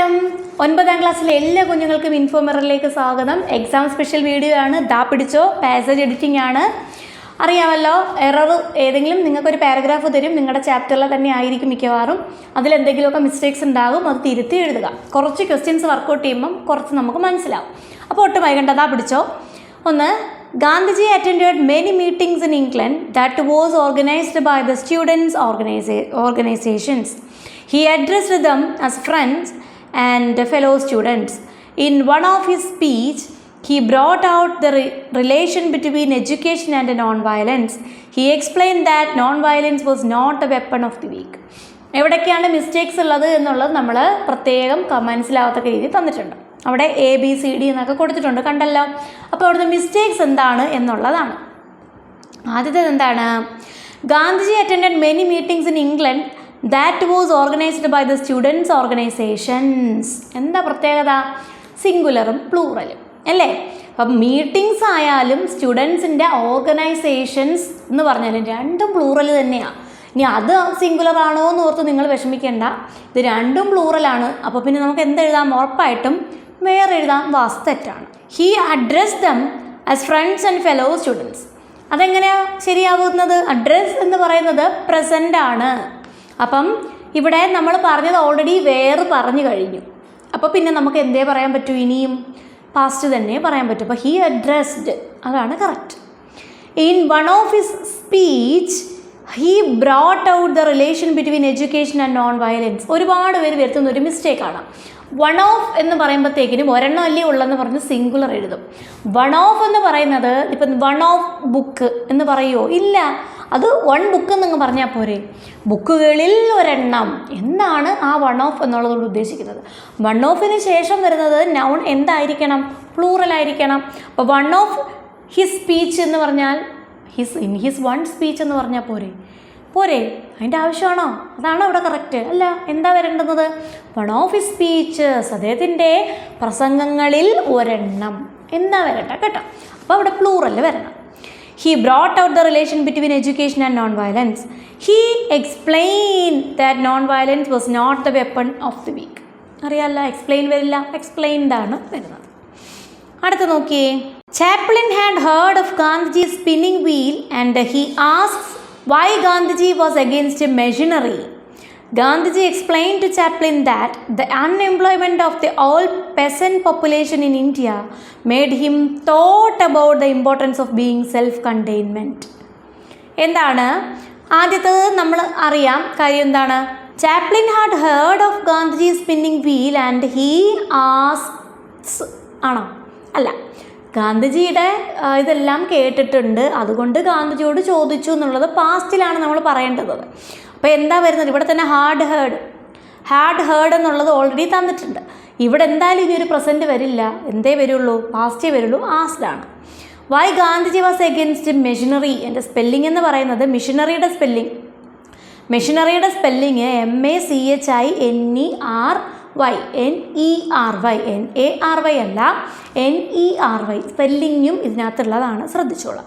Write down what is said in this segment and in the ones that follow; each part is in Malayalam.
നമസ്കാരം. ഒൻപതാം ക്ലാസ്സിലെ എല്ലാ കുഞ്ഞുങ്ങൾക്കും ഇൻഫോമറിലേക്ക് സ്വാഗതം. എക്സാം സ്പെഷ്യൽ വീഡിയോ ആണ്. ദാ പിടിച്ചോ പാസേജ് എഡിറ്റിംഗ് ആണ്. അറിയാമല്ലോ എറർ ഏതെങ്കിലും നിങ്ങൾക്കൊരു പാരഗ്രാഫ് തരും. നിങ്ങളുടെ ചാപ്റ്ററിൽ തന്നെ ആയിരിക്കും മിക്കവാറും. അതിലെന്തെങ്കിലുമൊക്കെ മിസ്റ്റേക്സ് ഉണ്ടാകും അത് തിരുത്തി എഴുതുക. കുറച്ച് ക്വസ്റ്റ്യൻസ് വർക്കൗട്ട് ചെയ്യുമ്പം കുറച്ച് നമുക്ക് മനസ്സിലാവും. അപ്പോൾ ഒട്ടും വൈകണ്ട ദാ പിടിച്ചോ. ഒന്ന് Gandhiji attend many meetings in England that was organised by the students organise organisations He addressed them as friends and fellow students. In one of his speech, he brought out the re- relation between education and non-violence. He explained that non-violence was not a weapon of the weak. എവിടൊക്കെയാണ് മിസ്റ്റേക്സ് ഉള്ളത് എന്നുള്ളത് നമ്മൾ പ്രത്യേകം ക- രീതിയിൽ തന്നിട്ടുണ്ട് അവിടെ എ ബി സി ഡി എന്നൊക്കെ കൊടുത്തിട്ടുണ്ട് കണ്ടല്ലോ അപ്പോൾ അവിടുത്തെ മിസ്റ്റേക്സ് എന്താണ് എന്നുള്ളതാണ് ആദ്യത്തേത് എന്താണ് Gandhiji attended many meetings in England that was organised by the students organisations എന്താ പ്രത്യേകത? സിംഗുലറും പ്ലൂറലും അല്ലേ? അപ്പം മീറ്റിങ്സ് ആയാലും സ്റ്റുഡൻസിന്റെ ഓർഗനൈസേഷൻസ് എന്ന് പറഞ്ഞാൽ രണ്ടും പ്ലൂറൽ തന്നെയാണ് ഇനി അത് സിംഗുലർ ആണോ എന്ന് ഓർത്ത് നിങ്ങൾ വിഷമിക്കേണ്ട. ഇത് രണ്ടും പ്ലൂറലാണ് അപ്പോൾ പിന്നെ നമുക്ക് എന്തെഴുതാം? ഉറപ്പായിട്ടും വേറെ എഴുതാം. വാസ് തെറ്റാണ് he address them as friends and fellow students അതെങ്ങനെയാണ് ശരിയാവുന്നത്? അഡ്രസ് എന്ന് പറയുന്നത് പ്രസന്റ് ആണ്. അപ്പം ഇവിടെ നമ്മൾ പറഞ്ഞത് ഓൾറെഡി വേറെ പറഞ്ഞു കഴിഞ്ഞു. അപ്പോൾ പിന്നെ നമുക്ക് എന്തേ പറയാൻ പറ്റൂ? ഇനിയും പാസ്റ്റ് തന്നെ പറയാൻ പറ്റും. അപ്പോൾ ഹീ അഡ്രസ്ഡ് അതാണ് correct in one of his speech he brought out the relation between education and non violence ഒരുപാട് പേര് വരുത്തുന്ന ഒരു മിസ്റ്റേക്കാണ് വൺ ഓഫ് എന്ന് പറയുമ്പോഴത്തേക്കിനും ഒരെണ്ണം അല്ലേ ഉള്ളെന്ന് പറഞ്ഞ് സിംഗുലർ എഴുതും. വൺ ഓഫ് എന്ന് പറയുന്നത് ഇപ്പം വൺ ഓഫ് ബുക്ക് എന്ന് പറയുമോ ഇല്ല. അത് വൺ ബുക്ക് എന്നങ്ങ് പറഞ്ഞാൽ പോരെ. ബുക്കുകളിൽ ഒരെണ്ണം. എന്നാണ് ആ വൺ ഓഫ് എന്നുള്ളതുകൊണ്ട് ഉദ്ദേശിക്കുന്നത്? വൺ ഓഫിന് ശേഷം വരുന്നത് നൗൺ എന്തായിരിക്കണം? പ്ലൂറൽ ആയിരിക്കണം. അപ്പോൾ വൺ ഓഫ് ഹിസ് സ്പീച്ച് എന്ന് പറഞ്ഞാൽ his in his one speech എന്ന് പറഞ്ഞാൽ പോരെ. പോരെ. അതിന്റെ ആവശ്യമാണോ? അതാണോ അവിടെ കറക്റ്റ് അല്ല എന്താ വരേണ്ടുന്നത്? വൺ ഓഫ് ഹിസ് സ്പീച്ചസ് അദ്ദേഹത്തിന്റെ പ്രസംഗങ്ങളിൽ ഒരെണ്ണം. എന്നാ വരട്ടെ? കേട്ടോ. അപ്പോൾ അവിടെ പ്ലൂറൽ വരണം. Out the relation between education and non violence he explain that non violence was not the weapon of the weak അറിയാല്ല എക്സ്പ്ലെയിൻ വരില്ല എക്സ്പ്ലെയിൻഡ് ആണ് വരുന്നത്. അടുത്ത് നോക്കിയേ. Chaplin had heard of Gandhiji spinning wheel and he asks why Gandhiji was against machinery Gandhiji explain to Chaplin that the unemployment of the all peasant population in India made him thought about the importance of being self containment എന്താണ് ആദ്യത്തത് നമ്മൾ അറിയാം കാര്യം എന്താണ്? Chaplin had heard of Gandhiji spinning wheel and he as ആണോ? അല്ല. ഗാന്ധിജിയുടെ ഇതെല്ലാം കേട്ടിട്ടുണ്ട്. അതുകൊണ്ട് ഗാന്ധിജിയോട് ചോദിച്ചു എന്നുള്ളത് പാസ്റ്റിലാണ് നമ്മൾ പറയേണ്ടത്. അപ്പോൾ എന്താ വരുന്നത്? ഇവിടെ തന്നെ ഹാർഡ് ഹേർഡ് ഹാർഡ് ഹേർഡ് എന്നുള്ളത് ഓൾറെഡി തന്നിട്ടുണ്ട്. ഇവിടെ എന്തായാലും ഇനി ഒരു പ്രസന്റ് വരില്ല. എന്തേ വരുള്ളൂ? പാസ്റ്റേ വരുള്ളൂ. ആസ്ഡാണ് why Gandhiji was against machinery എന്റെ സ്പെല്ലിംഗ് എന്ന് പറയുന്നത് മെഷീനറിയുടെ spelling മെഷീനറിയുടെ spelling M A C H I N E R Y N E R Y N A R Y അല്ല. എൻ ഇ ആർ വൈ സ്പെല്ലിങ്ങും ഇതിനകത്തുള്ളതാണ്. ശ്രദ്ധിച്ചോളാം.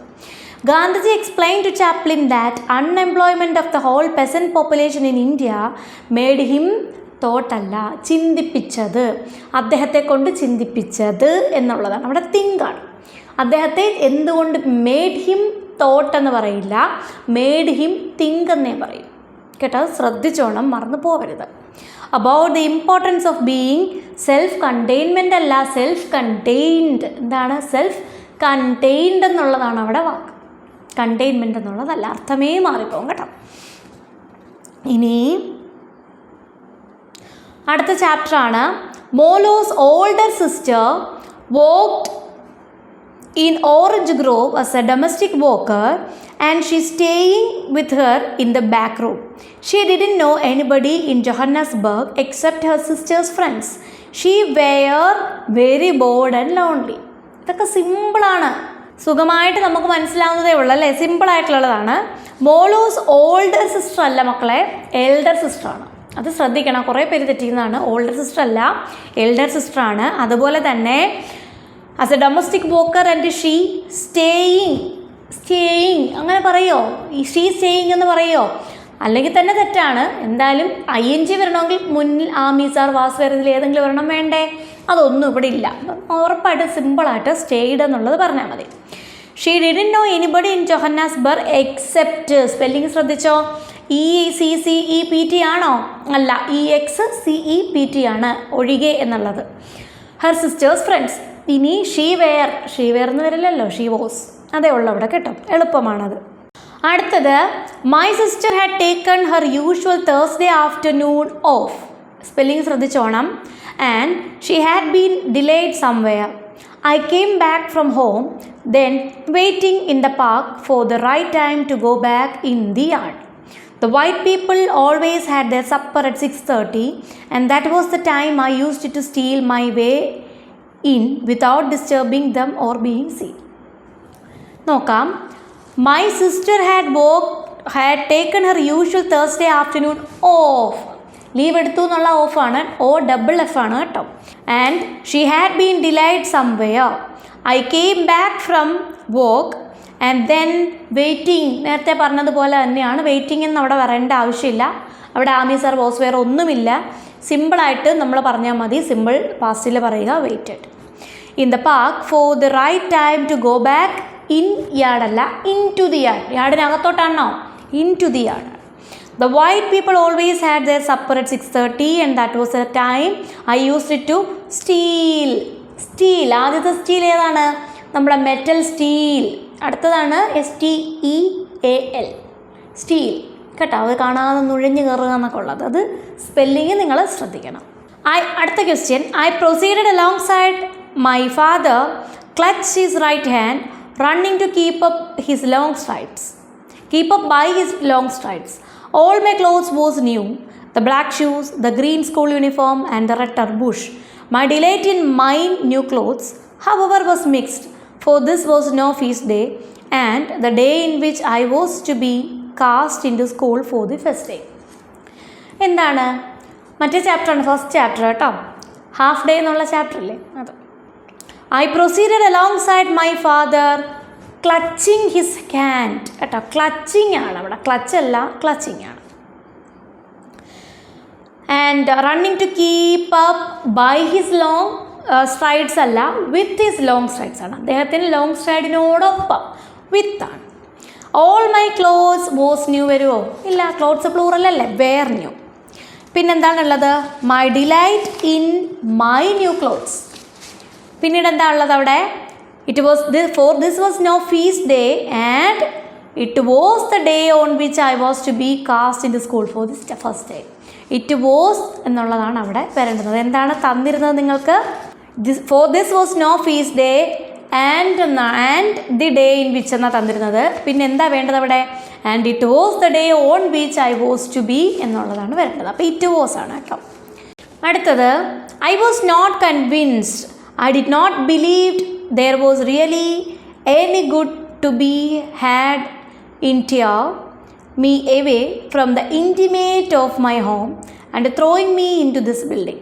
Gandhiji explain to Chaplin that unemployment of the whole peasant population in India made him തോട്ടല്ല ചിന്തിപ്പിച്ചത്. അദ്ദേഹത്തെ കൊണ്ട് ചിന്തിപ്പിച്ചത് എന്നുള്ളതാണ്. അവിടെ തിങ്കാണ് അദ്ദേഹത്തെ എന്തുകൊണ്ട് മേഡ് ഹിം തോട്ട് എന്ന് പറയില്ല മേഡ് ഹിം തിങ്ക് എന്നേ പറയും. കേട്ടോ? ശ്രദ്ധിച്ചോണം മറന്നു പോകരുത്. About the importance of being self containment അല്ല സെൽഫ് കണ്ടെയ്ൻഡ് എന്താണ്? സെൽഫ് കണ്ടെയ്ൻഡ് എന്നുള്ളതാണ് അവിടെ വാക്ക്. കണ്ടെയ്ൻമെന്റ് എന്നുള്ളതല്ല അർത്ഥമേ മാറിപ്പോകും കേട്ടോ. ഇനി അടുത്ത ചാപ്റ്ററാണ് Molo's older sister worked in orange group as a domestic worker and she staying with her in the back room she didn't know anybody in Johannesburg except her sisters friends she were very bored and lonely ഇതൊക്കെ സിമ്പിളാണ് സുഖമായിട്ട് നമുക്ക് മനസ്സിലാവുന്നതേ ഉള്ളൂ അല്ലേ? സിമ്പിൾ ആയിട്ടുള്ളതാണ്. മോളൂസ് ഓൾഡർ സിസ്റ്റർ അല്ല മക്കളെ എൽഡർ സിസ്റ്ററാണ് അത് ശ്രദ്ധിക്കണം. കുറേ പേര് തെറ്റിക്കുന്നതാണ്. ഓൾഡർ സിസ്റ്റർ അല്ല എൽഡർ സിസ്റ്ററാണ് അതുപോലെ തന്നെ as a domestic worker and she staying staying അങ്ങനെ പറയോ? ഈ ഷീ സ്റ്റേയിങ് എന്ന് പറയോ? അല്ലെങ്കിൽ തന്നെ തെറ്റാണ്. എന്തായാലും ഐ എൻ ജി വരണമെങ്കിൽ മുന്നിൽ ആ മീസാർ വാസ് വരുന്നതിൽ ഏതെങ്കിലും വരണം വേണ്ടേ? അതൊന്നും ഇവിടെ ഇല്ല. ഉറപ്പായിട്ട് സിമ്പിളായിട്ട് സ്റ്റേഡ് എന്നുള്ളത് പറഞ്ഞാൽ മതി. She didn't know anybody in Johannesburg except spelling ശ്രദ്ധിച്ചോ? E C C E P T ആണോ? അല്ല E X C E P T ആണ് ഒഴികെ എന്നുള്ളത്. ഹർ സിസ്റ്റേഴ്സ് ഫ്രണ്ട്സ് ഇനി ഷീ വെയർ ഷീ വെയർ എന്ന് വരില്ലല്ലോ ഷീ വോസ് അതേ ഉള്ളൂ അവിടെ കേട്ടോ. എളുപ്പമാണത്. അടുത്തത് my sister had taken her usual Thursday afternoon off spelling ശ്രദ്ധിച്ചോണം. And she had been delayed somewhere I came back from home then waiting in the park for the right time to go back in the yard The white people always had their supper at 6:30 and that was the time I used to steal my way in without disturbing them or being seen. നോക്കാം my sister had walk had taken her usual Thursday afternoon off Leave എടുത്തു എന്നുള്ള ഓഫാണ് ഓ ഡബിൾ എഫ് ആണ് കേട്ടോ. And she had been delayed somewhere I came back from work and then waiting നേരത്തെ പറഞ്ഞതുപോലെ തന്നെയാണ്. വെയിറ്റിംഗ് എന്ന് അവിടെ വരേണ്ട ആവശ്യമില്ല. അവിടെ ആമി സർ ബോസ് വെയർ ഒന്നുമില്ല. സിമ്പിളായിട്ട് നമ്മൾ പറഞ്ഞാൽ മതി. സിമ്പിൾ പാസ്റ്റിൽ പറയുക waited in the park for the right time to go back in യാർഡല്ല in to the yard യാർഡിനകത്തോട്ടാണോ into the yard the white people always had their supper at six thirty and that was a time I use it to steal ആദ്യത്തെ സ്റ്റീൽ ഏതാണ്? നമ്മുടെ മെറ്റൽ സ്റ്റീൽ അടുത്തതാണ് S T E A L steal കേട്ടോ അത് കാണാതെ നുഴഞ്ഞു കയറുക എന്നൊക്കെ ഉള്ളത്. അത് സ്പെല്ലിങ് നിങ്ങൾ ശ്രദ്ധിക്കണം. ഐ അടുത്ത question I proceeded alongside my father clutch his right hand running to keep up his long stripes keep up by his long stripes all my clothes was new the black shoes the green school uniform and the red tarboosh my delight in my new clothes however was mixed for this was no feast day and the day in which I was to be cast into school for the first day. എന്താണ്? മറ്റേ ചാപ്റ്ററാണ് ഫസ്റ്റ് ചാപ്റ്റർ കേട്ടോ. ഹാഫ് ഡേ എന്നുള്ള ചാപ്റ്റർ അല്ലേ? അത്. I proceeded alongside my father clutching his hand കേട്ടോ ക്ലച്ചിങ് ആണ് അവിടെ. ക്ലച്ച് അല്ല ക്ലച്ചിങ് ആണ്. And running to keep up by his long strides അല്ല വിത്ത് ഹിസ് ലോങ് സ്ട്രൈഡ്സ് ആണ്. അദ്ദേഹത്തിന് ലോങ് സ്ട്രൈഡിനോടൊപ്പം വിത്ത് ആണ്. All my clothes was new വരുമോ ഇല്ല ക്ലോത്ത്സ് പ്ലൂറൽ അല്ലേ? Were new പിന്നെന്താണുള്ളത്? My delight in my new clothes പിന്നീട് എന്താ ഉള്ളത് അവിടെ? It was the for this was no fees day and it was the day on which I was to be cast in the school for this first day it was എന്നുള്ളതാണ് അവിടെ വരേണ്ടത്. എന്താണ് തന്നിരുന്നത് നിങ്ങൾക്ക്? This for this was no fees day and എന്നാ and the day in which എന്നാണ് തന്നിരുന്നത്? പിന്നെ എന്താ വേണ്ടത് അവിടെ? And it was the day on which I was to be എന്നുള്ളതാണ് വരേണ്ടത്. അപ്പോൾ ഇറ്റ് വാസ് ആണ് കേട്ടോ. അടുത്തത് I was not convinced I did not believed there was really any good to be had in tear me away from the intimate of my home and throwing me into this building.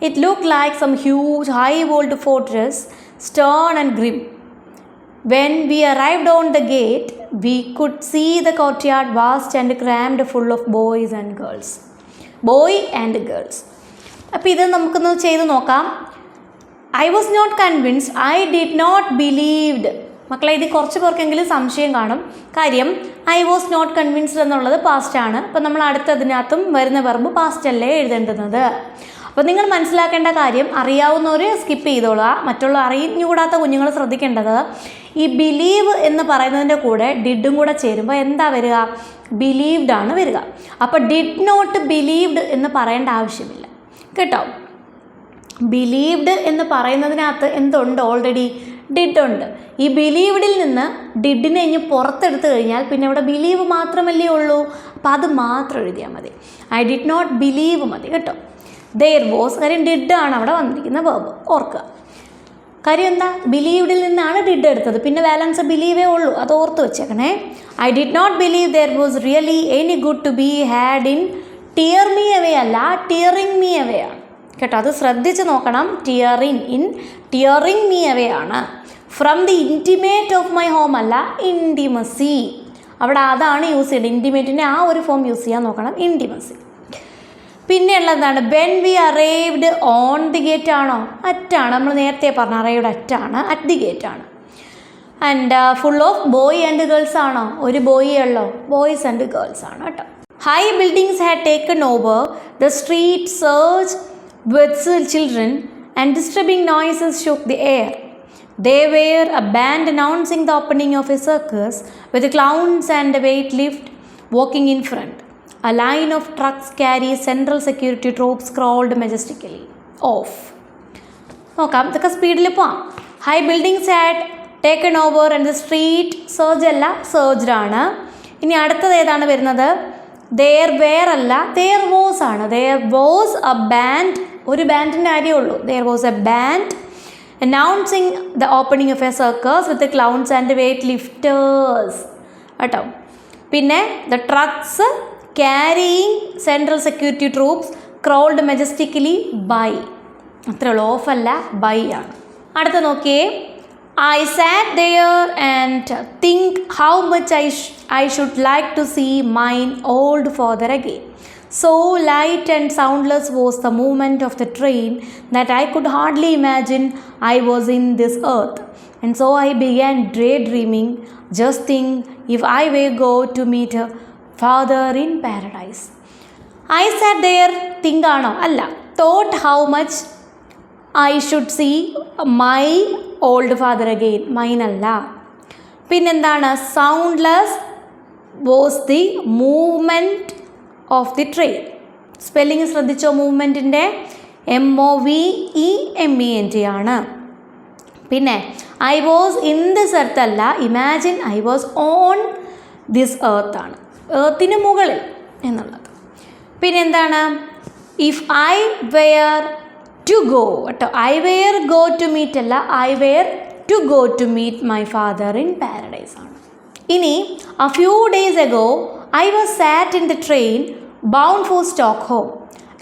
It looked like some huge, high walled fortress, stern and grim. When we arrived on the gate, we could see the courtyard vast and crammed full of boys and girls. Boy and girls. അപ്പോൾ ഇത് നമുക്കൊന്ന് ചെയ്ത് നോക്കാം I was not convinced I did not believed മക്കളെ ഇത് കുറച്ച് പേർക്കെങ്കിലും സംശയം കാണും. കാര്യം ഐ വാസ് നോട്ട് കൺവിൻസ്ഡ് എന്നുള്ളത് പാസ്റ്റ് ആണ്. അപ്പോൾ നമ്മൾ അടുത്തതിനകത്തും വരുന്ന വെർബ് പാസ്റ്റ് അല്ലേ എഴുതേണ്ടുന്നത് അപ്പോൾ നിങ്ങൾ മനസ്സിലാക്കേണ്ട കാര്യം അറിയാവുന്നവർ സ്കിപ്പ് ചെയ്തോളുക. മറ്റുള്ള അറിഞ്ഞുകൂടാത്ത കുഞ്ഞുങ്ങൾ ശ്രദ്ധിക്കേണ്ടത് ഈ ബിലീവ് എന്ന് പറയുന്നതിന്റെ കൂടെ ഡിഡും കൂടെ ചേരുമ്പോൾ എന്താ വരിക? ബിലീവ്ഡ് ആണ് വരിക. അപ്പോൾ ഡിഡ് നോട്ട് ബിലീവ്ഡ് എന്ന് പറയേണ്ട ആവശ്യമില്ല. കേട്ടോ? ബിലീവ്ഡ് എന്ന് പറയുന്നതിനകത്ത് എന്തുണ്ട് ഓൾറെഡി ഡിഡ് ഉണ്ട്. ഈ ബിലീവ്ഡിൽ നിന്ന് ഡിഡിനെ ഇനി പുറത്തെടുത്ത് കഴിഞ്ഞാൽ പിന്നെ അവിടെ ബിലീവ് മാത്രമല്ലേ ഉള്ളൂ. അപ്പോൾ അത് മാത്രം എഴുതിയാൽ മതി. ഐ ഡിഡ് നോട്ട് ബിലീവ് മതി. കേട്ടോ? ദെയർ വോസ് കാര്യം ഡിഡ് ആണ് അവിടെ വന്നിരിക്കുന്ന വേബ് ഓർക്കുക. കാര്യം എന്താ? ബിലീവ്ഡിൽ നിന്നാണ് ഡിഡ് എടുത്തത്. പിന്നെ ബാലൻസ് ബിലീവേ ഉള്ളൂ. അത് ഓർത്ത് വെച്ചേക്കണേ. I did not believe there was really any good to be had in tear me away അല്ല ടിയറിങ് മീ അവേ ആണ്. കേട്ടോ അത് ശ്രദ്ധിച്ച് നോക്കണം. Tearing in tearing me away ആണ്. From the intimate of my home അല്ല ഇന്റിമസി അവിടെ അതാണ് യൂസ് ചെയ്യേണ്ടത്. ഇന്റിമേറ്റിന്റെ ആ ഒരു ഫോം യൂസ് ചെയ്യാൻ നോക്കണം. ഇന്റിമസി പിന്നെയുള്ള എന്താണ്? When we arrived on the gate ആണോ? അറ്റാണ്. നമ്മൾ നേരത്തെ പറഞ്ഞ അറൈവ്ഡ് അറ്റാണ്. അറ്റ് ദി ഗേറ്റ് ആണ്. And full of boy and girls ആണോ? ഒരു ബോയേ ഉള്ളോ? ബോയ്സ് ആൻഡ് ഗേൾസ് ആണ് കേട്ടോ. High buildings had taken over the street search with children, and disturbing noises shook the air. They were a band announcing the opening of a circus with clowns and a weight lift walking in front. A line of trucks carry central security troops crawled majestically off. നോക്കാം ഇതൊക്കെ സ്പീഡിൽ പോവാം high buildings had taken over and the street surge അല്ല സർജ്ഡ് ആണ് ഇനി അടുത്തത് ഏതാണ് വരുന്നത് ദെയർ വെയർ അല്ല ദെയർ വോസ് ആണ് ദെയർ വോസ് എ ബാൻഡ് ഒരു ബാൻഡിന്റെ കാര്യമുള്ളൂ there was a band announcing the opening of a circus with clowns and weight lifters കേട്ടോ? പിന്നെ the trucks carrying central security troops crawled majestically by അത്ര ഉള്ളൂ. ഓഫല്ല ബൈ ആണ്. അടുത്ത നോക്കിയേ. I sat there and think how much I I should like to see mine old father again So light and soundless was the movement of the train that I could hardly imagine I was in this earth. And so I began daydreaming, just think if I were go to meet a father in paradise. I sat there, think ആണോ അല്ല thought how much I should see my old father again mine അല്ല പിന്നെന്താണ് soundless was the movement Of the train spelling ശ്രദ്ധിച്ചോ മൂവ്മെന്റിന്റെ M O V E M E N T ആണ്. പിന്നെ I was in this earth അല്ല imagine I was on this earth ആണ്. എർത്തിന് മുകളിൽ എന്നുള്ളത്. പിന്നെ എന്താണ്? If I were to go കേട്ടോ I were go to meet അല്ല I were to go to meet my father in paradise ആണ്. ഇനി a few days ago I was sat in the train for Stockholm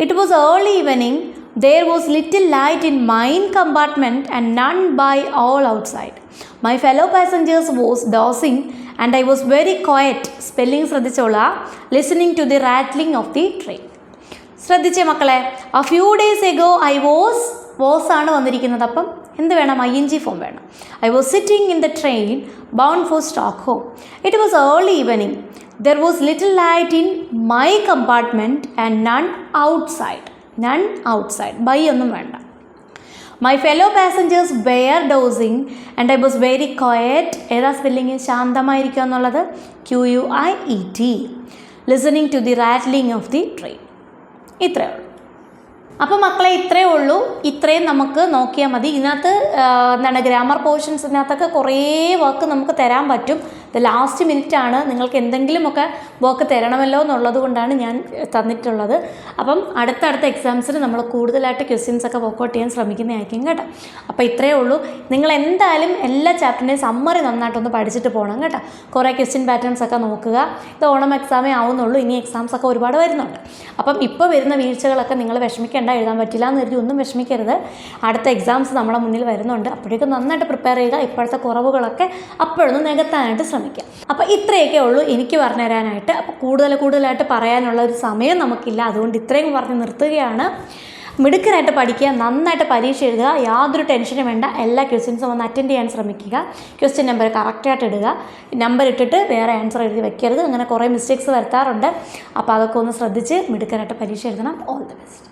it was early evening there was little light in mine compartment and none by all outside my fellow passengers was dozing and I was very quiet spelling ശ്രദ്ധിച്ചോളാം listening to the rattling of the train ശ്രദ്ധിച്ചേ മക്കളെ a few days ago I was was ആണ് വന്നിരിക്കുന്നത് അപ്പം. എന്ത് വേണം? ഐ എൻ ജി ഫോം വേണം. I was sitting in the train bound for Stockholm it was early evening there was little light in my compartment and none outside none outside by ഒന്നും വേണ്ട. My fellow passengers were dozing and I was very quiet ഏതാ സ്പെല്ലിങ് ശാന്തമായിരിക്കുക എന്നുള്ളത്? Q U I E T listening to the rattling of the train ഇത്രയേ ഉള്ളൂ. അപ്പോൾ മക്കളെ ഇത്രയേ ഉള്ളൂ. ഇത്രയും നമുക്ക് നോക്കിയാൽ മതി. ഇതിനകത്ത് എന്താണ് ഗ്രാമർ പോർഷൻസിനകത്തൊക്കെ കുറേ വർക്ക് നമുക്ക് തരാൻ പറ്റും. ലാസ്റ്റ് മിനിറ്റ് ആണ് നിങ്ങൾക്ക് എന്തെങ്കിലുമൊക്കെ വർക്ക് തരണമല്ലോ എന്നുള്ളത് കൊണ്ടാണ് ഞാൻ തന്നിട്ടുള്ളത്. അപ്പം അടുത്തടുത്ത എക്സാംസിന് നമ്മൾ കൂടുതലായിട്ട് ക്വസ്റ്റ്യൻസ് ഒക്കെ വർക്കൗട്ട് ചെയ്യാൻ ശ്രമിക്കുന്നതായിരിക്കും കേട്ടോ. അപ്പോൾ ഇത്രയേ ഉള്ളൂ. നിങ്ങൾ എന്തായാലും എല്ലാ ചാപ്റ്ററിന്റെയും സമ്മറി നന്നായിട്ടൊന്ന് പഠിച്ചിട്ട് പോകണം കേട്ടോ. കുറേ ക്വസ്റ്റ്യൻ പാറ്റേൺസ് ഒക്കെ നോക്കുക. ഇത് ഓണം എക്സാമേ ആവുന്നുള്ളൂ. ഇനി എക്സാംസ് ഒക്കെ ഒരുപാട് വരുന്നുണ്ട്. അപ്പം ഇപ്പോൾ വരുന്ന വീഴ്ചകളൊക്കെ നിങ്ങൾ വിഷമിക്കേണ്ട എഴുതാൻ പറ്റില്ല എന്ന് കരുതി ഒന്നും വിഷമിക്കരുത്. അടുത്ത എക്സാംസ് നമ്മുടെ മുന്നിൽ വരുന്നുണ്ട്. അപ്പോഴേക്കും നന്നായിട്ട് പ്രിപ്പയർ ചെയ്യുക. ഇപ്പോഴത്തെ കുറവുകളൊക്കെ അപ്പോഴൊന്ന് നികത്താനായിട്ട് ശ്രമിക്കുക. അപ്പോൾ ഇത്രയൊക്കെ ഉള്ളൂ എനിക്ക് പറഞ്ഞു തരാനായിട്ട് അപ്പോൾ കൂടുതൽ കൂടുതലായിട്ട് പറയാനുള്ള ഒരു സമയം നമുക്കില്ല. അതുകൊണ്ട് ഇത്രയും പറഞ്ഞ് നിർത്തുകയാണ്. മിടുക്കനായിട്ട് പഠിക്കുക നന്നായിട്ട് പരീക്ഷ എഴുതുക യാതൊരു ടെൻഷനും വേണ്ട. എല്ലാ ക്വസ്റ്റ്യൻസും ഒന്ന് അറ്റൻഡ് ചെയ്യാൻ ശ്രമിക്കുക. ക്വസ്റ്റ്യൻ നമ്പർ കറക്റ്റായിട്ട് ഇടുക. നമ്പർ ഇട്ടിട്ട് വേറെ ആൻസർ എഴുതി വെക്കരുത്. അങ്ങനെ കുറേ മിസ്റ്റേക്സ് വരുത്താറുണ്ട്. അപ്പോൾ അതൊക്കെ ഒന്ന് ശ്രദ്ധിച്ച് മിടുക്കനായിട്ട് പരീക്ഷ എഴുതണം. All the best